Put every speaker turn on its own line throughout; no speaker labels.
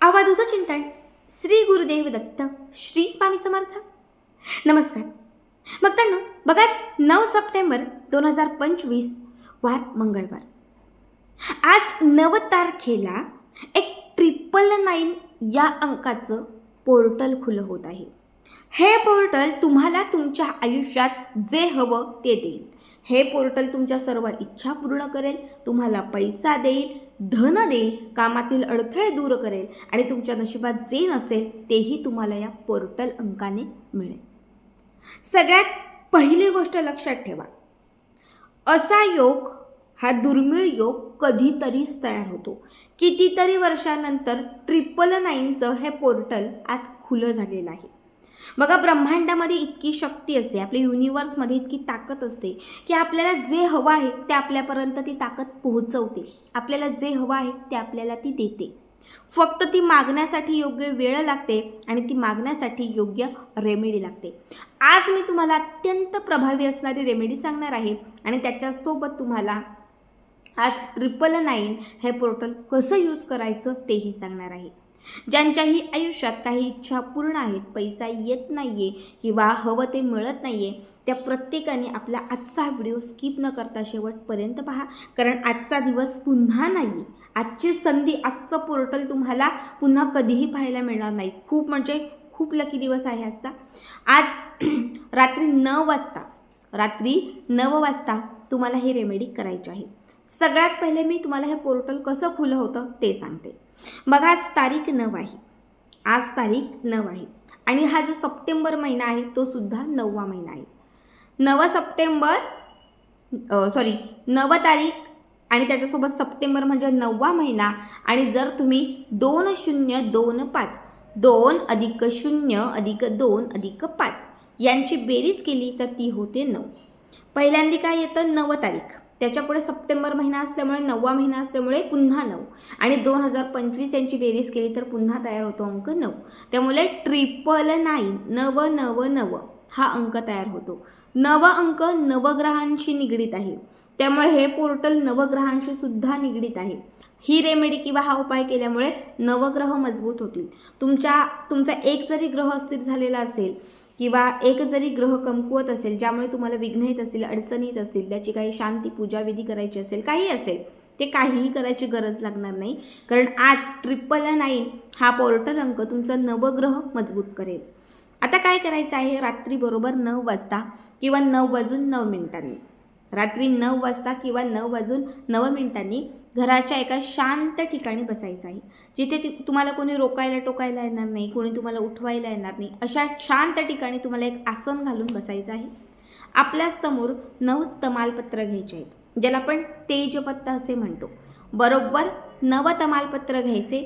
आवादूचं चिंतन. श्री गुरुदेव दत्त श्री स्वामी समर्थ. नमस्कार. मग त्यांना बघाच नऊ सप्टेंबर दोन हजार पंचवीस वार मंगळवार. आज नव तारखेला एक ट्रिपल नाईन या अंकाचं पोर्टल खुलं होत आहे. हे पोर्टल तुम्हाला तुमच्या आयुष्यात जे हवं ते देईल. हे पोर्टल तुमच्या सर्व इच्छा पूर्ण करेल तुम्हाला पैसा देईल धन देईल कामातील अडथळे दूर करेल आणि तुमच्या नशिबात जे नसेल तेही तुम्हाला या पोर्टल अंकाने मिळेल. सगळ्यात पहिली गोष्ट लक्षात ठेवा. असा योग हा दुर्मिळ योग कधीतरीच तयार होतो. कितीतरी वर्षानंतर ट्रिपल नाईनचं हे पोर्टल आज खुलं झालेलं आहे. बघा ब्रह्मांडामध्ये इतकी शक्ती असते आपल्या युनिवर्समध्ये इतकी ताकद असते की आपल्याला जे हवं आहे ते आपल्यापर्यंत ती ताकद पोहोचवते. आपल्याला जे हवं आहे ते आपल्याला ती देते. फक्त ती मागण्यासाठी योग्य वेळ लागते आणि ती मागण्यासाठी योग्य रेमेडी लागते. आज मी तुम्हाला अत्यंत प्रभावी असणारी रेमेडी सांगणार आहे आणि त्याच्यासोबत तुम्हाला आज ट्रिपल नाईन हे पोर्टल कसं यूज करायचं तेही सांगणार आहे. ज्यांच्याही आयुष्यात काही इच्छा पूर्ण आहेत पैसा येत नाही आहे किंवा हवं ते मिळत नाही आहे त्या प्रत्येकाने आपला आजचा व्हिडिओ स्किप न करता शेवटपर्यंत पहा. कारण आजचा दिवस पुन्हा नाही आजची संधी आजचं पोर्टल तुम्हाला पुन्हा कधीही पाहायला मिळणार नाही. खूप म्हणजे खूप लकी दिवस आहे आजचा. आज रात्री नऊ वाजता रात्री नऊ वाजता तुम्हाला ही रेमेडी करायची आहे. सगळ्यात पहिले मी तुम्हाला हे पोर्टल कसं खुलं होतं ते सांगते. बघा आज तारीख नऊ आहे. आज तारीख नऊ आहे. आणि हा जो सप्टेंबर महिना आहे तो सुद्धा नववा महिना आहे. नव सप्टेंबर सॉरी नव तारीख आणि त्याच्यासोबत सप्टेंबर म्हणजे नववा महिना आणि जर तुम्ही दोन शून्य दोन पाच दोन अधिक शून्य अधिक दोन अधिक पाच यांची बेरीज केली तर ती होते नऊ. पहिल्यांदा काय येतं? नव तारीख. त्याच्यापुढे सप्टेंबर महिना असल्यामुळे नववा महिना असल्यामुळे पुन्हा नऊ. आणि दोन हजार पंचवीस यांची बेरीज केली तर पुन्हा तयार होतो अंक नऊ. त्यामुळे ट्रिपल नाईन नव नव नव हा अंक तयार होतो. नव अंक नवग्रहांशी निगडीत आहे. त्यामुळे हे पोर्टल नवग्रहांशी सुद्धा निगडीत आहे. ही रेमेडी किंवा हा उपाय केल्यामुळे नवग्रह मजबूत होतील. तुमच्या तुमचा एक जरी ग्रह अस्थिर झालेला असेल किंवा एक जरी ग्रह कमकुवत असेल ज्यामुळे तुम्हाला विघ्न येत असतील अडचणी येत असतील त्याची काही शांती पूजाविधी करायची असेल काही असेल ते काहीही करायची गरज लागणार नाही. कारण आज ट्रिपल नाईन हा पोर्टल अंक तुमचा नवग्रह मजबूत करेल. आता काय करायचं आहे? रात्री बरोबर नऊ वाजता किंवा नऊ वाजून नऊ मिनिटांनी. रात्री नऊ वाजता किंवा नऊ वाजून नऊ मिनिटांनी घराच्या एका शांत ठिकाणी बसायचं आहे. जिथे ती तुम्हाला कोणी रोकायला टोकायला येणार नाही कोणी तुम्हाला उठवायला येणार नाही अशा शांत ठिकाणी तुम्हाला एक आसन घालून बसायचं आहे. आपल्यासमोर नऊ तमालपत्र घ्यायचे आहेत ज्याला आपण तेजपत्ता असे म्हणतो. बरोबर नव तमालपत्र घ्यायचे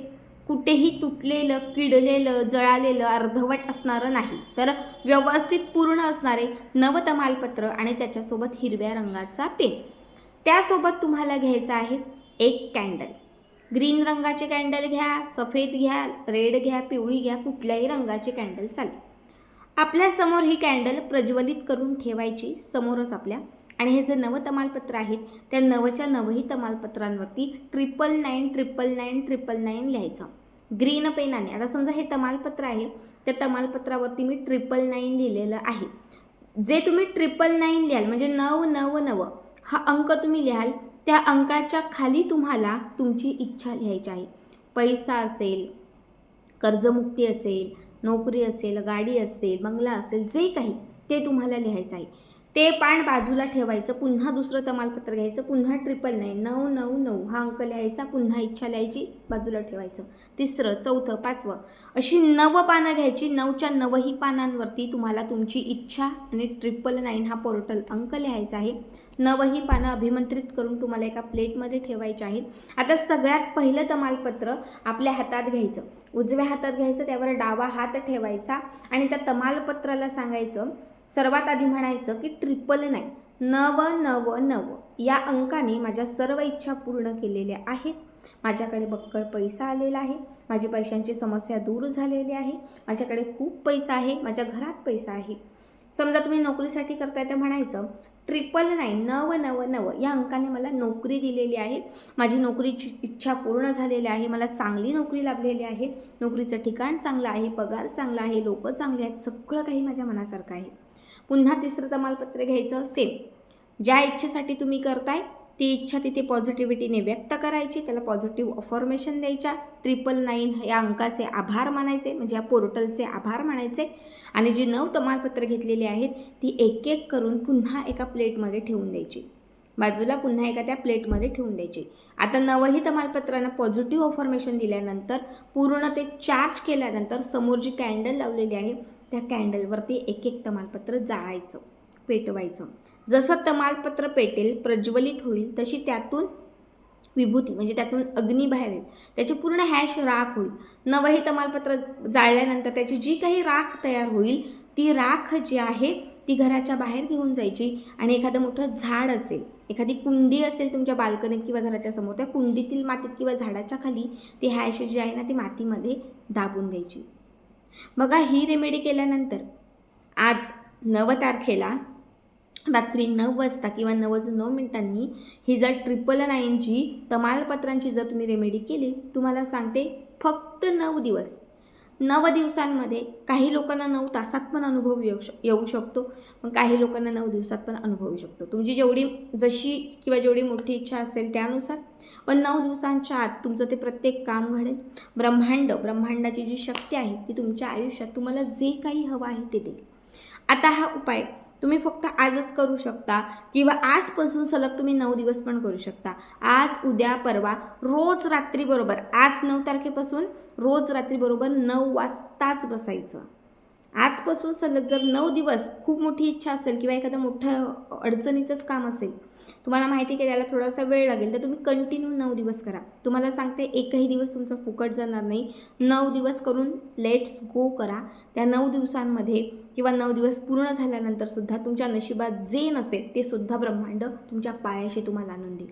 कुठेही तुटलेलं किडलेलं जळालेलं अर्धवट असणारं नाही. तर व्यवस्थित पूर्ण असणारे नवतमालपत्र आणि त्याच्यासोबत हिरव्या रंगाचा पेन. त्यासोबत तुम्हाला घ्यायचं आहे एक कॅन्डल. ग्रीन रंगाचे कॅन्डल घ्या सफेद घ्या रेड घ्या पिवळी घ्या कुठल्याही रंगाचे कॅन्डल चालेल. आपल्यासमोर ही कॅन्डल प्रज्वलित करून ठेवायची समोरच आपल्या आणि हे जे नव तमालपत्र आहेत त्या नवच्या नवही तमालपत्रांवरती triple nine triple nine triple nine लिहायचं. ग्रीन पेनाने आता समजा हे तमालपत्र आहे त्या तमालपत्रावरती मी ट्रिपल नाईन लिहिलेलं आहे. जे तुम्ही ट्रिपल नाईन लिहाल म्हणजे नऊ नऊ नव हा अंक तुम्ही लिहाल त्या अंकाच्या खाली तुम्हाला तुमची इच्छा लिहायची आहे. पैसा असेल कर्जमुक्ती असेल नोकरी असेल गाडी असेल बंगला असेल जे काही ते तुम्हाला लिहायचं आहे. ते पान बाजूला ठेवायचं पुन्हा दुसरं तमालपत्र घ्यायचं पुन्हा ट्रिपल नाईन नऊ नऊ नऊ. हा अंक लिहायचा पुन्हा इच्छा लिहायची बाजूला ठेवायचं. तिसरं चौथं पाचवं. अशी नव पानं घ्यायची नऊच्या नवही पानांवरती तुम्हाला तुमची इच्छा आणि ट्रिपल नाईन हा पोर्टल अंक लिहायचा आहे. नवही पानं अभिमंत्रित करून तुम्हाला एका प्लेटमध्ये ठेवायचे आहेत. आता सगळ्यात पहिलं तमालपत्र आपल्या हातात घ्यायचं. उजव्या हातात घ्यायचं त्यावर डावा हात ठेवायचा आणि त्या तमालपत्राला सांगायचं सर्वात आधी म्हणायचं की ट्रिपल नाईन नव नव नव या अंकाने माझ्या सर्व इच्छा पूर्ण केलेल्या आहेत. माझ्याकडे बक्कळ पैसा आलेला आहे. माझी पैशांची समस्या दूर झालेली आहे. माझ्याकडे खूप पैसा आहे. माझ्या घरात पैसा आहे. समजा तुम्ही नोकरीसाठी करताय तर म्हणायचं ट्रिपल नाईन नव नव नव या अंकाने मला नोकरी दिलेली आहे. माझी नोकरीची इच्छा पूर्ण झालेली आहे. मला चांगली नोकरी लाभलेली आहे. नोकरीचं ठिकाण चांगलं आहे. पगार चांगला आहे. लोक चांगले आहेत. सगळं काही माझ्या मनासारखं आहे. पुन्हा तिसरं तमालपत्र घ्यायचं सेम ज्या इच्छेसाठी तुम्ही करताय ती इच्छा तिथे पॉझिटिव्हिटीने व्यक्त करायची त्याला पॉझिटिव्ह अफॉर्मेशन द्यायच्या ट्रिपल नाईन या अंकाचे आभार मानायचे म्हणजे या पोर्टलचे आभार मानायचे. आणि जी नऊ तमालपत्र घेतलेली आहेत ती एक एक करून पुन्हा एका प्लेटमध्ये ठेवून द्यायची. बाजूला पुन्हा एका त्या प्लेटमध्ये ठेवून द्यायची. आता नवही तमालपत्रांना पॉझिटिव्ह अफॉर्मेशन दिल्यानंतर पूर्ण ते चार्ज केल्यानंतर समोर जी कॅन्डल लावलेली आहे त्या कॅन्डलवरती एक एक तमालपत्र जाळायचं पेटवायचं. जसं तमालपत्र पेटेल प्रज्वलित होईल तशी त्यातून विभूती म्हणजे त्यातून अग्नी बाहेर येईल. त्याची पूर्ण हॅश राख होईल. नवही तमालपत्र जाळल्यानंतर त्याची जी काही राख तयार होईल ती राख जी आहे ती घराच्या बाहेर घेऊन जायची आणि एखादं मोठं झाड असेल एखादी कुंडी असेल तुमच्या बाल्कनीत किंवा घराच्या समोर त्या कुंडीतील मातीत किंवा झाडाच्या खाली ती हॅश जी आहे ना ती मातीमध्ये दाबून द्यायची. बघा ही रेमेडी केल्यानंतर आज नव तारखेला रात्री नऊ वाजता किंवा नऊ वाजून नऊ मिनिटांनी ही जर ट्रिपल नाईनची तमालपत्रांची जर तुम्ही रेमेडी केली तुम्हाला सांगते फक्त नऊ दिवस. नऊ दिवसांमध्ये काही लोकांना नऊ तासात पण अनुभव येऊ शक येऊ शकतो. पण काही लोकांना नऊ दिवसात पण अनुभव येऊ शकतो. तुमची जेवढी जशी किंवा जेवढी मोठी इच्छा असेल त्यानुसार. पण नऊ दिवसांच्या आत तुमचं ते प्रत्येक काम घडेल. ब्रह्मांड ब्रह्मांडाची जी शक्ती आहे ती तुमच्या आयुष्यात तुम्हाला जे काही हवं आहे ते देईल. आता हा उपाय तुम्ही फक्त आजच करू शकता किंवा आजपासून सलग तुम्ही नऊ दिवस पण करू शकता. आज उद्या परवा रोज रात्रीबरोबर आज नऊ तारखेपासून रोज रात्रीबरोबर नऊ वाजताच बसायचं. आजपासून सलग जर नऊ दिवस खूप मोठी इच्छा असेल किंवा एखादं मोठं अडचणीचंच काम असेल तुम्हाला माहिती आहे की त्याला थोडासा वेळ लागेल तर तुम्ही कंटिन्यू नऊ दिवस करा. तुम्हाला सांगते एकही दिवस तुमचा फुकट जाणार नाही. नऊ दिवस करून लेट्स गो करा. त्या नऊ दिवसांमध्ये किंवा नऊ दिवस पूर्ण झाल्यानंतर सुद्धा तुमच्या नशिबात जे नसेल ते सुद्धा ब्रह्मांड तुमच्या पायाशी तुम्हाला आणून देईल.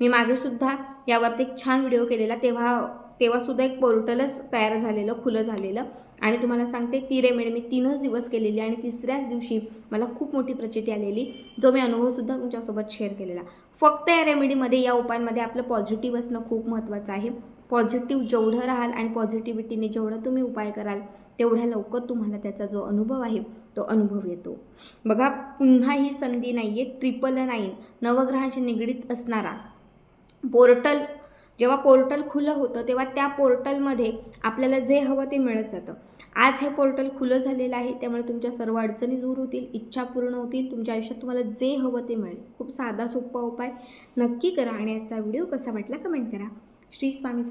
मी मागे सुद्धा यावरती एक छान व्हिडिओ केलेला तेव्हा तेव्हासुद्धा एक पोर्टलच तयार झालेलं खुलं झालेलं. आणि तुम्हाला सांगते ती रेमेडी मी तीनच दिवस केलेली आणि तिसऱ्याच दिवशी मला खूप मोठी प्रचिती आलेली जो मी अनुभवसुद्धा तुमच्यासोबत शेअर केलेला. फक्त या रेमेडीमध्ये या उपायांमध्ये आपलं पॉझिटिव्ह असणं खूप महत्त्वाचं आहे. पॉझिटिव्ह जेवढं राहाल आणि पॉझिटिव्हिटीने जेवढं तुम्ही उपाय कराल तेवढ्या लवकर तुम्हाला त्याचा जो अनुभव आहे तो अनुभव येतो. बघा पुन्हा ही संधी नाही आहे ट्रिपल नाईन नवग्रहांशी निगडीत असणारा. पोर्टल जेव्हा पोर्टल खुलं होतं तेव्हा त्या पोर्टलमध्ये आपल्याला जे हवं ते मिळत जातं. आज हे पोर्टल खुलं झालेलं आहे त्यामुळे तुमच्या सर्व अडचणी दूर होतील इच्छा पूर्ण होतील तुमच्या आयुष्यात तुम्हाला जे हवं ते मिळेल. खूप साधा सोपा उपाय नक्की करा आणि याचा व्हिडिओ कसा वाटला कमेंट करा. श्री स्वामी